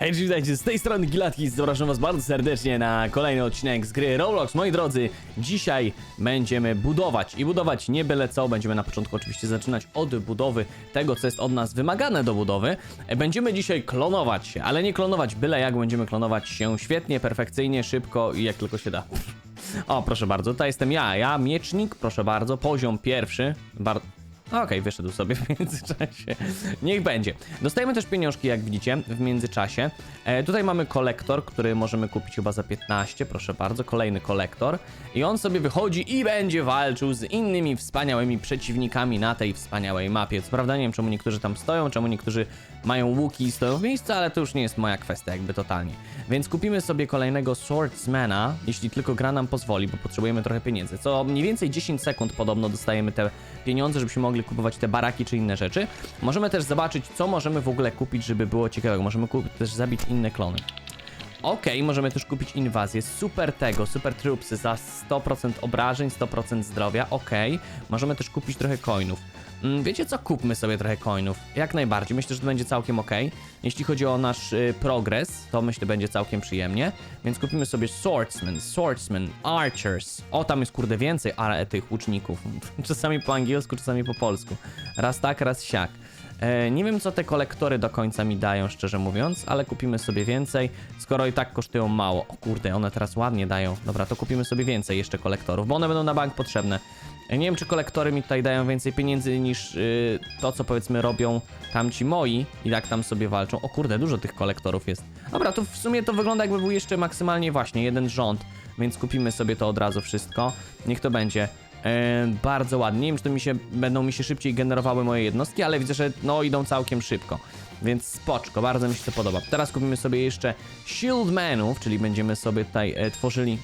Hej, witajcie, z tej strony Gilatki, zapraszam was bardzo serdecznie na kolejny odcinek z gry Roblox. Moi drodzy, dzisiaj będziemy budować i budować nie byle co. Będziemy na początku oczywiście zaczynać od budowy tego, co jest od nas wymagane do budowy. Będziemy dzisiaj klonować się, ale nie klonować byle jak, będziemy klonować się świetnie, perfekcyjnie, szybko i jak tylko się da. O, proszę bardzo, tutaj jestem ja, ja miecznik, proszę bardzo, poziom pierwszy. Bar Okej, wyszedł sobie w międzyczasie. Niech będzie. Dostajemy też pieniążki, jak widzicie, w międzyczasie. E, tutaj mamy kolektor, który możemy kupić chyba za 15, proszę bardzo. Kolejny kolektor. I on sobie wychodzi i będzie walczył z innymi wspaniałymi przeciwnikami na tej wspaniałej mapie. Co prawda nie wiem, czemu niektórzy tam stoją, czemu niektórzy mają łuki i stoją w miejscu, ale to już nie jest moja kwestia, jakby totalnie. Więc kupimy sobie kolejnego Swordsmana, jeśli tylko gra nam pozwoli, bo potrzebujemy trochę pieniędzy. Co mniej więcej 10 sekund podobno dostajemy te pieniądze, żebyśmy mogli kupować te baraki czy inne rzeczy. Możemy też zobaczyć, co możemy w ogóle kupić, żeby było ciekawego. Możemy też zabić inne klony. Okej, możemy też kupić inwazję. Super tego, super trupsy za 100% obrażeń, 100% zdrowia. Okej, możemy też kupić trochę coinów. Mm, Wiecie co? Kupmy sobie trochę coinów. Jak najbardziej. Myślę, że to będzie całkiem ok. Jeśli chodzi o nasz y, progres, to myślę, będzie całkiem przyjemnie. Więc kupimy sobie swordsman, swordsman, archers. O, tam jest kurde więcej ale tych łuczników. czasami po angielsku, czasami po polsku. Raz tak, raz siak. E, nie wiem, co te kolektory do końca mi dają, szczerze mówiąc, ale kupimy sobie więcej, skoro i tak kosztują mało. O kurde, one teraz ładnie dają. Dobra, to kupimy sobie więcej jeszcze kolektorów, bo one będą na bank potrzebne. E, Nie wiem, czy kolektory mi tutaj dają więcej pieniędzy niż y, to, co powiedzmy robią tamci moi i jak tam sobie walczą. O kurde, dużo tych kolektorów jest. Dobra, to w sumie to wygląda jakby był jeszcze maksymalnie właśnie jeden rząd, więc kupimy sobie to od razu wszystko. Niech to będzie. E, bardzo ładnie. Nie wiem, czy to mi się, będą mi się szybciej generowały moje jednostki, ale widzę, że no idą całkiem szybko. Więc spoczko, bardzo mi się to podoba. Teraz kupimy sobie jeszcze Shieldmanów, czyli będziemy sobie tutaj e, tworzyli...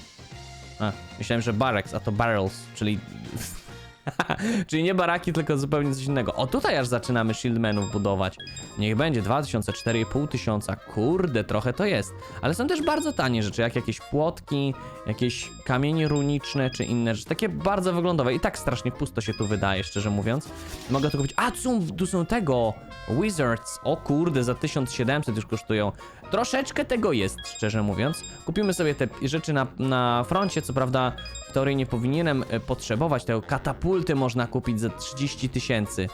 A, myślałem, że barracks, a to barrels, czyli... czyli nie baraki, tylko zupełnie coś innego. O, tutaj aż zaczynamy Shieldmanów budować. Niech będzie 2000, 4,5 tysiąca. Kurde, trochę to jest. Ale są też bardzo tanie rzeczy, jak jakieś płotki, jakieś kamienie runiczne, czy inne rzeczy. Takie bardzo wyglądowe. I tak strasznie pusto się tu wydaje, szczerze mówiąc. Mogę to kupić. A, tu są tego! Wizards. O kurde, za 1700 już kosztują. Troszeczkę tego jest, szczerze mówiąc. Kupimy sobie te rzeczy na, na froncie, co prawda w teorii nie powinienem e, potrzebować tego. Katapulty można kupić za 30 tysięcy.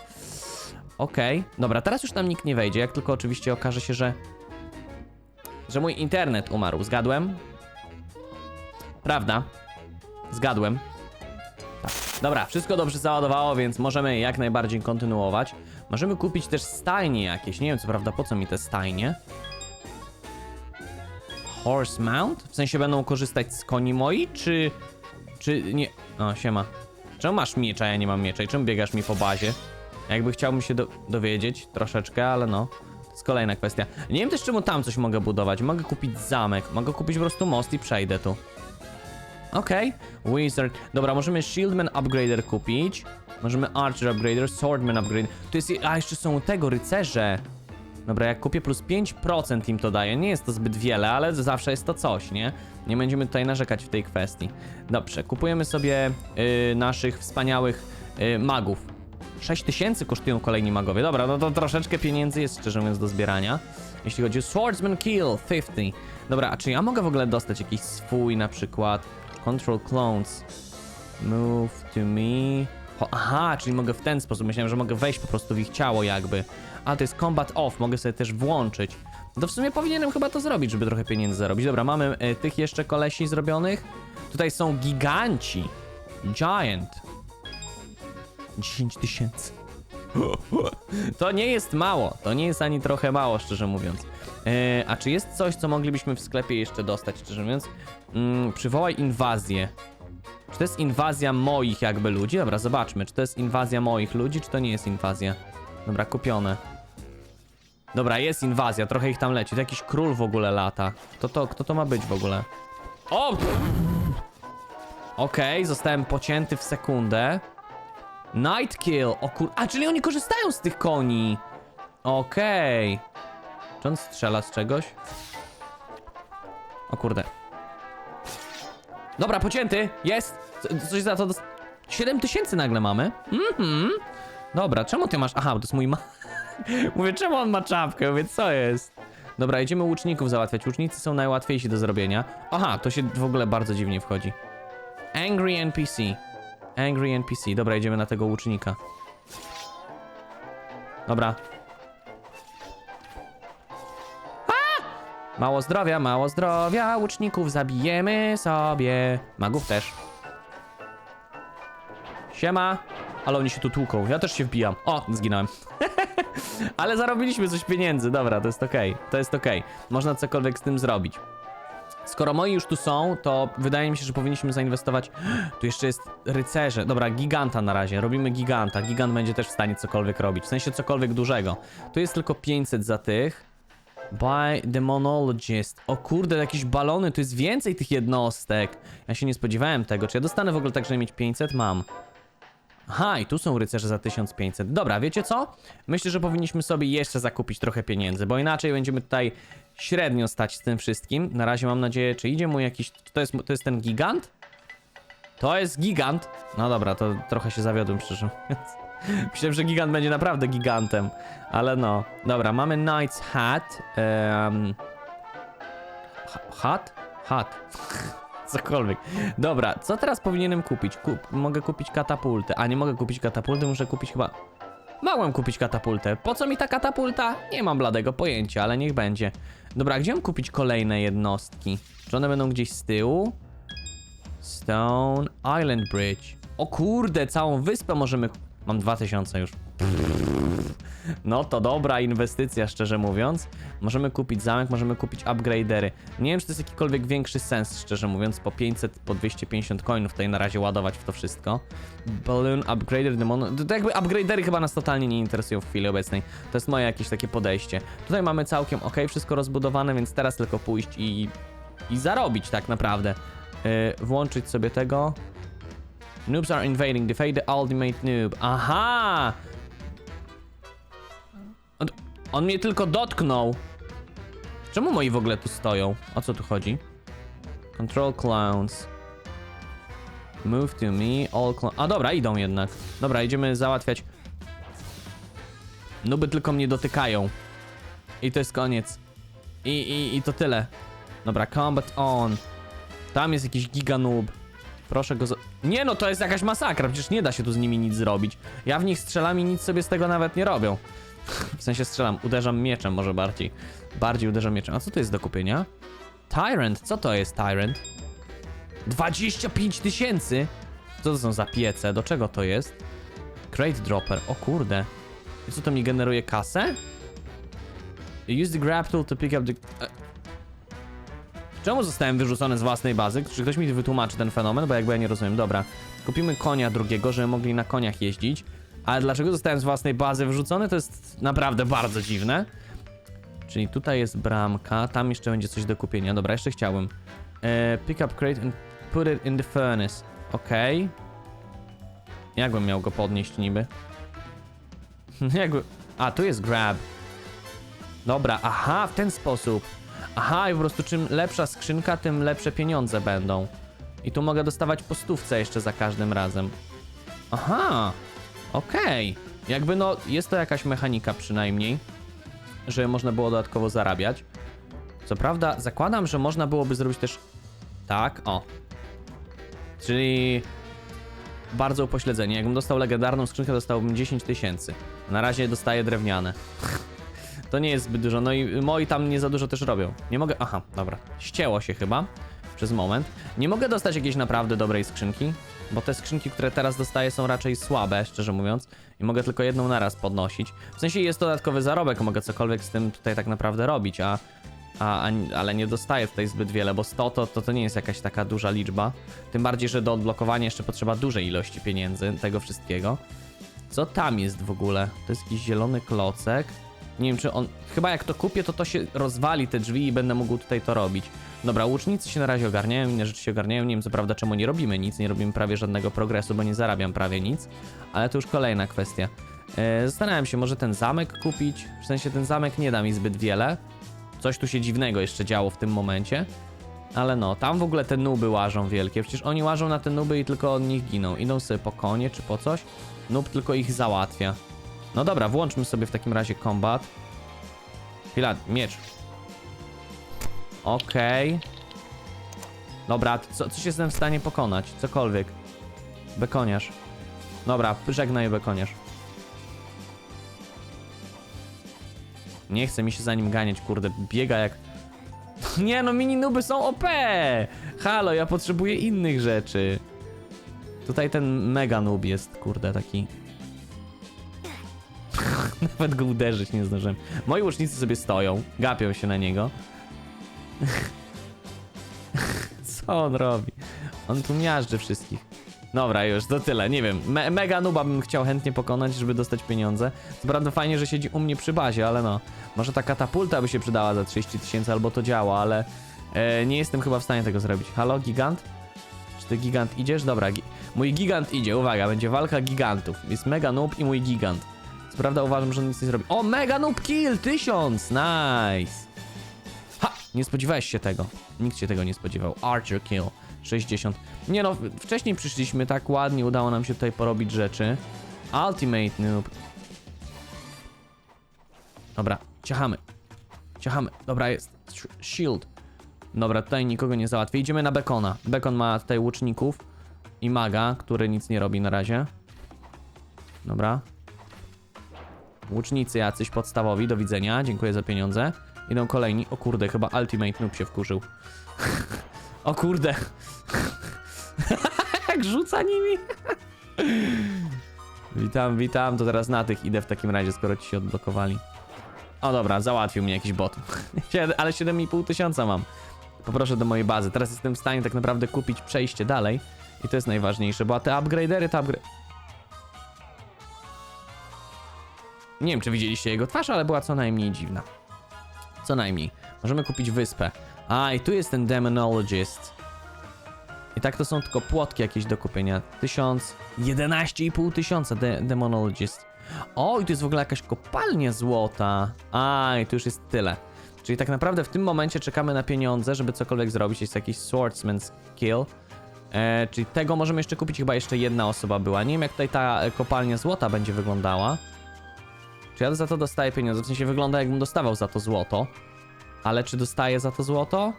Okej, dobra, teraz już tam nikt nie wejdzie, jak tylko oczywiście okaże się, że... Że mój internet umarł, zgadłem? Prawda? Zgadłem. Tak. Dobra, wszystko dobrze załadowało, więc możemy jak najbardziej kontynuować. Możemy kupić też stajnie jakieś, nie wiem co prawda po co mi te stajnie. Horse mount? W sensie będą korzystać z koni moi, czy... Czy nie... O, siema. Czemu masz miecza, ja nie mam miecza i czemu biegasz mi po bazie? Jakby chciałbym się do, dowiedzieć troszeczkę, ale no. To jest kolejna kwestia. Nie wiem też czemu tam coś mogę budować. Mogę kupić zamek, mogę kupić po prostu most i przejdę tu. Okej, Wizard. Dobra, możemy Shieldman Upgrader kupić. Możemy Archer Upgrader, Swordman Upgrader. Tu jest. A jeszcze są tego rycerze. Dobra, jak kupię plus 5% im to daje. Nie jest to zbyt wiele, ale zawsze jest to coś, nie? Nie będziemy tutaj narzekać w tej kwestii. Dobrze, kupujemy sobie y, naszych wspaniałych y, magów. 6000 kosztują kolejni magowie. Dobra, no to troszeczkę pieniędzy jest szczerze mówiąc do zbierania. Jeśli chodzi o Swordsman Kill 50. Dobra, a czy ja mogę w ogóle dostać jakiś swój na przykład Control Clones Move to me Aha, czyli mogę w ten sposób, myślałem, że mogę wejść po prostu w ich ciało jakby. A to jest Combat Off, mogę sobie też włączyć. To w sumie powinienem chyba to zrobić, żeby trochę pieniędzy zarobić. Dobra, mamy e, tych jeszcze kolesi zrobionych. Tutaj są giganci. Giant. 10 tysięcy. To nie jest mało, to nie jest ani trochę mało, szczerze mówiąc. E, a czy jest coś, co moglibyśmy w sklepie jeszcze dostać, szczerze mówiąc? Mm, przywołaj inwazję. Czy to jest inwazja moich jakby ludzi? Dobra, zobaczmy, czy to jest inwazja moich ludzi, czy to nie jest inwazja. Dobra, kupione. Dobra, jest inwazja, trochę ich tam leci. To jakiś król w ogóle lata. Kto to, kto to ma być w ogóle? O! Okej, zostałem pocięty w sekundę. Night kill, o kur... A, czyli oni korzystają z tych koni. Okej. Czy on strzela z czegoś? O kurde. Dobra, pocięty, jest. Co- Coś za to... dos- 7 tysięcy nagle mamy. Mhm. Dobra, czemu ty masz... Aha, to jest mój ma... Mówię, czemu on ma czapkę? Mówię, co jest? Dobra, idziemy łuczników załatwiać. Łucznicy są najłatwiejsi do zrobienia. Aha, to się w ogóle bardzo dziwnie wchodzi. Angry NPC. Angry NPC. Dobra, idziemy na tego łucznika. Dobra. Mało zdrowia, mało zdrowia. Łuczników zabijemy sobie. Magów też. Siema. Ale oni się tu tłuką. Ja też się wbijam. O, zginąłem. Ale zarobiliśmy coś pieniędzy. Dobra, to jest okej. To jest okej. Można cokolwiek z tym zrobić. Skoro moi już tu są, to wydaje mi się, że powinniśmy zainwestować. Tu jeszcze jest rycerze. Dobra, giganta na razie. Robimy giganta. Gigant będzie też w stanie cokolwiek robić. W sensie cokolwiek dużego. Tu jest tylko 500 za tych. By Demonologist. O kurde, jakieś balony. Tu jest więcej tych jednostek. Ja się nie spodziewałem tego. Czy ja dostanę w ogóle tak, żeby mieć 500? Mam. Aha, i tu są rycerze za 1500. Dobra, wiecie co? Myślę, że powinniśmy sobie jeszcze zakupić trochę pieniędzy, bo inaczej będziemy tutaj średnio stać z tym wszystkim. Na razie mam nadzieję, czy idzie mu jakiś... To jest, to jest ten gigant? To jest gigant. No dobra, to trochę się zawiodłem, szczerze mówiąc. Myślałem, że gigant będzie naprawdę gigantem, ale no. Dobra, mamy Knight's Hat. Um... Hat? Hat. Cokolwiek. Dobra, co teraz powinienem kupić? Kup mogę kupić katapultę. A nie mogę kupić katapulty, muszę kupić chyba. Mogłem kupić katapultę. Po co mi ta katapulta? Nie mam bladego pojęcia, ale niech będzie. Dobra, gdzie mam kupić kolejne jednostki? Czy one będą gdzieś z tyłu? Stone Island Bridge. O kurde, całą wyspę możemy. Mam 2000 już. No to dobra inwestycja, szczerze mówiąc. Możemy kupić zamek, możemy kupić upgradery. Nie wiem, czy to jest jakikolwiek większy sens, szczerze mówiąc, po 500, po 250 coinów tutaj na razie ładować w to wszystko. Balloon upgrader, demon... To, jakby upgradery chyba nas totalnie nie interesują w chwili obecnej. To jest moje jakieś takie podejście. Tutaj mamy całkiem ok, wszystko rozbudowane, więc teraz tylko pójść i... i zarobić tak naprawdę. Yy, włączyć sobie tego. Noobs are invading, defeat the ultimate noob. Aha! On, on mnie tylko dotknął. Czemu moi w ogóle tu stoją? O co tu chodzi? Control clowns. Move to me, all clowns. A dobra, idą jednak. Dobra, idziemy załatwiać. Nuby tylko mnie dotykają. I to jest koniec. I, i, i to tyle. Dobra, combat on. Tam jest jakiś giga noob. Proszę go. Nie no, to jest jakaś masakra, przecież nie da się tu z nimi nic zrobić. Ja w nich strzelam i nic sobie z tego nawet nie robią. W sensie strzelam, uderzam mieczem może bardziej. Bardziej uderzam mieczem. A co to jest do kupienia? Tyrant, co to jest Tyrant? 25 tysięcy? Co to są za piece? Do czego to jest? Crate Dropper, o kurde. I co to mi generuje kasę? Use the grab tool to pick up the... Czemu zostałem wyrzucony z własnej bazy? Czy ktoś mi wytłumaczy ten fenomen? Bo jakby ja nie rozumiem. Dobra. Kupimy konia drugiego, żeby mogli na koniach jeździć. Ale dlaczego zostałem z własnej bazy wyrzucony? To jest naprawdę bardzo dziwne. Czyli tutaj jest bramka, tam jeszcze będzie coś do kupienia. Dobra, jeszcze chciałbym. E, pick up crate and put it in the furnace. Okej. Jakbym miał go podnieść niby? Jakby... A, tu jest grab. Dobra, aha, w ten sposób. Aha, i po prostu czym lepsza skrzynka, tym lepsze pieniądze będą. I tu mogę dostawać po stówce jeszcze za każdym razem. Aha, okej. Jakby no, jest to jakaś mechanika przynajmniej, żeby można było dodatkowo zarabiać. Co prawda, zakładam, że można byłoby zrobić też tak, o. Czyli bardzo upośledzenie. Jakbym dostał legendarną skrzynkę, dostałbym 10 tysięcy. Na razie dostaję drewniane. To nie jest zbyt dużo. No i moi tam nie za dużo też robią. Nie mogę. Aha, dobra. Ścięło się chyba przez moment. Nie mogę dostać jakiejś naprawdę dobrej skrzynki, bo te skrzynki, które teraz dostaję, są raczej słabe, szczerze mówiąc. I mogę tylko jedną naraz podnosić. W sensie jest dodatkowy zarobek, mogę cokolwiek z tym tutaj tak naprawdę robić, a. A, a, ale nie dostaję tutaj zbyt wiele, bo 100 to, to, to nie jest jakaś taka duża liczba. Tym bardziej, że do odblokowania jeszcze potrzeba dużej ilości pieniędzy, tego wszystkiego. Co tam jest w ogóle? To jest jakiś zielony klocek. Nie wiem, czy on. Chyba jak to kupię, to to się rozwali te drzwi i będę mógł tutaj to robić. Dobra, łucznicy się na razie ogarniają, inne rzeczy się ogarniają. Nie wiem co prawda, czemu nie robimy nic, nie robimy prawie żadnego progresu, bo nie zarabiam prawie nic. Ale to już kolejna kwestia. E, zastanawiam się, może ten zamek kupić. W sensie ten zamek nie da mi zbyt wiele. Coś tu się dziwnego jeszcze działo w tym momencie. Ale no, tam w ogóle te nuby łażą wielkie. Przecież oni łażą na te nuby i tylko od nich giną. Idą sobie po konie czy po coś. Nub tylko ich załatwia. No dobra, włączmy sobie w takim razie kombat. Chwila, miecz. Okej. Dobra, co, coś jestem w stanie pokonać, cokolwiek. Bekoniarz. Dobra, żegnaj bekoniarz. Nie chce mi się za nim ganiać, kurde, biega jak... Nie no, mini nuby są OP! Halo, ja potrzebuję innych rzeczy. Tutaj ten mega noob jest, kurde, taki... Nawet go uderzyć nie zdążyłem. Moi łucznicy sobie stoją, gapią się na niego. Co on robi? On tu miażdży wszystkich. Dobra, już, to tyle, nie wiem. Me mega nuba bym chciał chętnie pokonać, żeby dostać pieniądze. Co prawda fajnie, że siedzi u mnie przy bazie, ale no. Może ta katapulta by się przydała za 30 tysięcy, albo to działa, ale e, nie jestem chyba w stanie tego zrobić. Halo, gigant? Czy ty gigant idziesz? Dobra, gi mój gigant idzie, uwaga, będzie walka gigantów. Jest mega noob i mój gigant. Co prawda uważam, że on nic nie zrobi. O, mega noob kill! Tysiąc! Nice! Ha! Nie spodziewałeś się tego. Nikt się tego nie spodziewał. Archer kill. 60. Nie no, wcześniej przyszliśmy, tak ładnie udało nam się tutaj porobić rzeczy. Ultimate noob. Dobra, ciachamy. Ciachamy. Dobra, jest. Sh- Shield. Dobra, tutaj nikogo nie załatwię. Idziemy na Bekona. Bekon ma tutaj łuczników i maga, który nic nie robi na razie. Dobra. Łucznicy jacyś podstawowi, do widzenia. Dziękuję za pieniądze. Idą kolejni. O kurde, chyba Ultimate Noob się wkurzył. o kurde. Jak rzuca nimi. witam, witam. To teraz na tych idę w takim razie, skoro ci się odblokowali. O dobra, załatwił mnie jakiś bot. Ale 7,5 tysiąca mam. Poproszę do mojej bazy. Teraz jestem w stanie tak naprawdę kupić przejście dalej. I to jest najważniejsze, bo te upgradery to upgrade... Nie wiem, czy widzieliście jego twarz, ale była co najmniej dziwna. Co najmniej. Możemy kupić wyspę. A, i tu jest ten Demonologist. I tak to są tylko płotki jakieś do kupienia. Tysiąc... 11,5 tysiąca de Demonologist. O, i tu jest w ogóle jakaś kopalnia złota. A, i tu już jest tyle. Czyli tak naprawdę w tym momencie czekamy na pieniądze, żeby cokolwiek zrobić. Jest jakiś Swordsman's Kill. E, czyli tego możemy jeszcze kupić, chyba jeszcze jedna osoba była. Nie wiem jak tutaj ta kopalnia złota będzie wyglądała. Czy ja za to dostaję pieniądze? W sensie wygląda jakbym dostawał za to złoto. Ale czy dostaję za to złoto?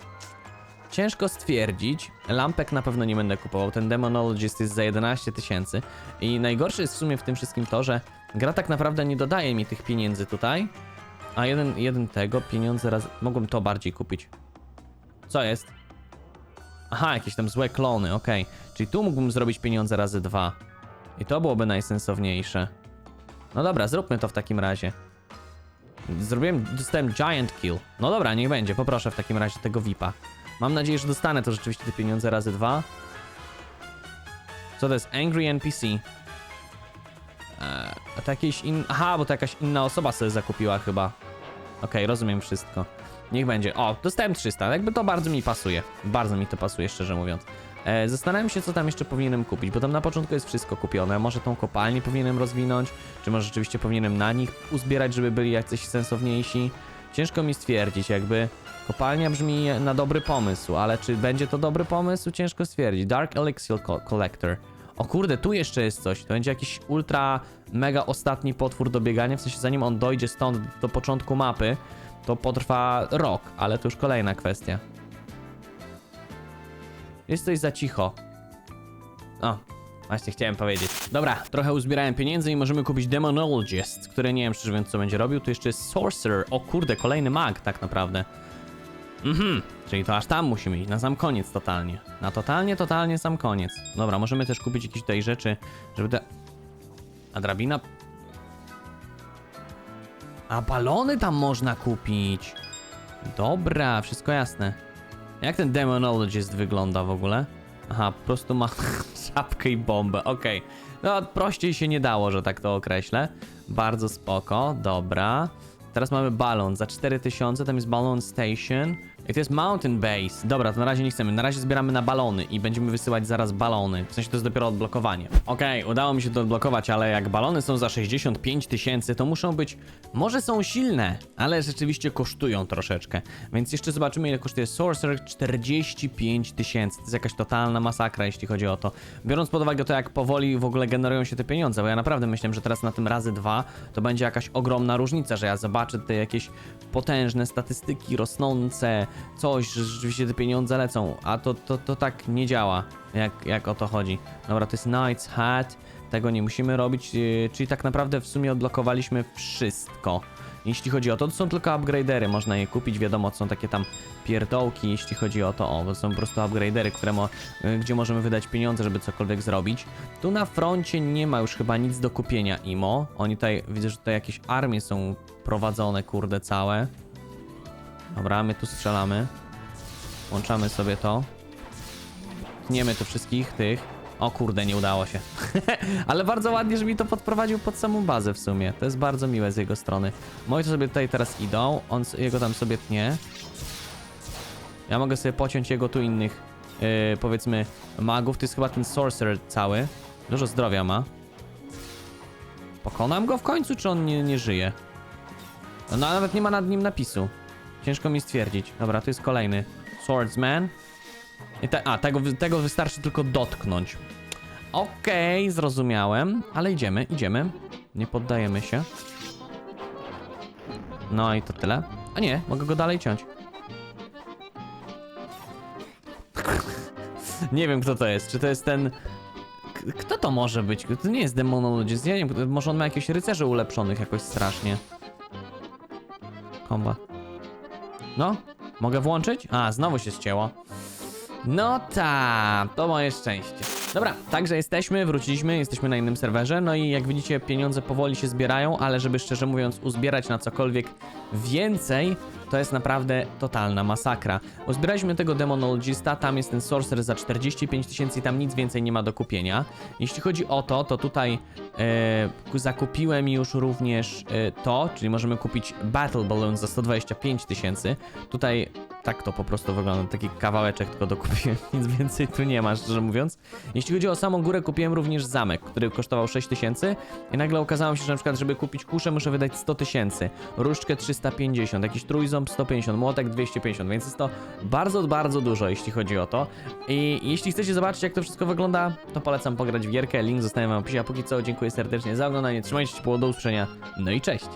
Ciężko stwierdzić. Lampek na pewno nie będę kupował. Ten Demonologist jest za 11 tysięcy. I najgorsze jest w sumie w tym wszystkim to, że gra tak naprawdę nie dodaje mi tych pieniędzy tutaj. A jeden, jeden tego, pieniądze raz... Mogłem to bardziej kupić. Co jest? Aha, jakieś tam złe klony, okej. Czyli tu mógłbym zrobić pieniądze razy dwa. I to byłoby najsensowniejsze. No dobra, zróbmy to w takim razie. Zrobiłem, dostałem Giant Kill. No dobra, niech będzie, poproszę w takim razie tego VIPa. Mam nadzieję, że dostanę to rzeczywiście te pieniądze razy dwa. Co to jest? Angry NPC. Eee, a to jakieś in... Aha, bo to jakaś inna osoba sobie zakupiła chyba. Okej, rozumiem wszystko. Niech będzie. O, dostałem 300. Jakby to bardzo mi pasuje. Bardzo mi to pasuje, szczerze mówiąc. E, zastanawiam się, co tam jeszcze powinienem kupić, bo tam na początku jest wszystko kupione. Może tą kopalnię powinienem rozwinąć, czy może rzeczywiście powinienem na nich uzbierać, żeby byli jacyś sensowniejsi. Ciężko mi stwierdzić, jakby kopalnia brzmi na dobry pomysł, ale czy będzie to dobry pomysł? Ciężko stwierdzić. Dark Elixir Co- Collector. O kurde, tu jeszcze jest coś. To będzie jakiś ultra, mega ostatni potwór do biegania. W sensie, zanim on dojdzie stąd do początku mapy, to potrwa rok, ale to już kolejna kwestia. Jest coś za cicho. O, właśnie chciałem powiedzieć. Dobra, trochę uzbierałem pieniędzy i możemy kupić Demonologist, który nie wiem szczerze mówiąc co będzie robił. Tu jeszcze jest Sorcerer. O kurde, kolejny mag tak naprawdę. Mhm, czyli to aż tam musimy iść, na sam koniec totalnie. Na totalnie, totalnie sam koniec. Dobra, możemy też kupić jakieś tutaj rzeczy, żeby te... A drabina... A balony tam można kupić. Dobra, wszystko jasne. Jak ten Demonologist wygląda w ogóle? Aha, po prostu ma czapkę i bombę, okej. No, prościej się nie dało, że tak to określę. Bardzo spoko, dobra. Teraz mamy balon za 4000, tam jest Balloon Station. I to jest Mountain Base. Dobra, to na razie nie chcemy. Na razie zbieramy na balony i będziemy wysyłać zaraz balony. W sensie to jest dopiero odblokowanie. Okej, udało mi się to odblokować, ale jak balony są za 65 tysięcy, to muszą być... Może są silne, ale rzeczywiście kosztują troszeczkę. Więc jeszcze zobaczymy, ile kosztuje Sorcerer. 45 tysięcy. To jest jakaś totalna masakra, jeśli chodzi o to. Biorąc pod uwagę to, jak powoli w ogóle generują się te pieniądze, bo ja naprawdę myślę, że teraz na tym razy dwa to będzie jakaś ogromna różnica, że ja zobaczę te jakieś potężne statystyki rosnące, coś, że rzeczywiście te pieniądze lecą, a to, to, to tak nie działa, jak, jak o to chodzi. Dobra, to jest Knight's Hat, tego nie musimy robić, yy, czyli tak naprawdę w sumie odblokowaliśmy wszystko. Jeśli chodzi o to, to są tylko upgradery, można je kupić, wiadomo, są takie tam pierdołki, jeśli chodzi o to, o, to są po prostu upgradery, które mo y, gdzie możemy wydać pieniądze, żeby cokolwiek zrobić. Tu na froncie nie ma już chyba nic do kupienia, Imo. Oni tutaj, widzę, że tutaj jakieś armie są prowadzone, kurde, całe. Dobra, my tu strzelamy. Włączamy sobie to. Tniemy tu wszystkich tych. O kurde, nie udało się. Ale bardzo ładnie, że mi to podprowadził pod samą bazę w sumie. To jest bardzo miłe z jego strony. Moi to sobie tutaj teraz idą, on jego tam sobie tnie. Ja mogę sobie pociąć jego tu innych, yy, powiedzmy, magów. To jest chyba ten sorcerer cały. Dużo zdrowia ma. Pokonam go w końcu, czy on nie, nie żyje? No nawet nie ma nad nim napisu. Ciężko mi stwierdzić. Dobra, tu jest kolejny. Swordsman. I te, a, tego, tego wystarczy tylko dotknąć. Okej, zrozumiałem. Ale idziemy, idziemy. Nie poddajemy się. No i to tyle. A nie, mogę go dalej ciąć. nie wiem kto to jest. Czy to jest ten... Kto to może być? To nie jest Demonologist. Ja nie wiem, może on ma jakieś rycerzy ulepszonych jakoś strasznie. Komba. No, mogę włączyć? A, znowu się ścięło. No ta, to moje szczęście. Dobra, także jesteśmy, wróciliśmy, jesteśmy na innym serwerze, no i jak widzicie pieniądze powoli się zbierają, ale żeby szczerze mówiąc uzbierać na cokolwiek więcej, to jest naprawdę totalna masakra. Uzbieraliśmy tego Demonologista, tam jest ten Sorcerer za 45 tysięcy i tam nic więcej nie ma do kupienia. Jeśli chodzi o to, to tutaj e, zakupiłem już również e, to, czyli możemy kupić Battle Balloon za 125 tysięcy. Tutaj tak to po prostu wygląda, taki kawałeczek tylko dokupiłem, nic więcej tu nie ma, szczerze mówiąc. Jeśli chodzi o samą górę, kupiłem również zamek, który kosztował 6 tysięcy i nagle okazało się, że na przykład, żeby kupić kuszę, muszę wydać 100 tysięcy, różdżkę 350, jakiś trójząb 150, młotek 250, więc jest to bardzo, bardzo dużo, jeśli chodzi o to. I jeśli chcecie zobaczyć, jak to wszystko wygląda, to polecam pograć w gierkę, link zostawiam w opisie, a póki co dziękuję serdecznie za oglądanie, trzymajcie się, było do usłyszenia, no i cześć!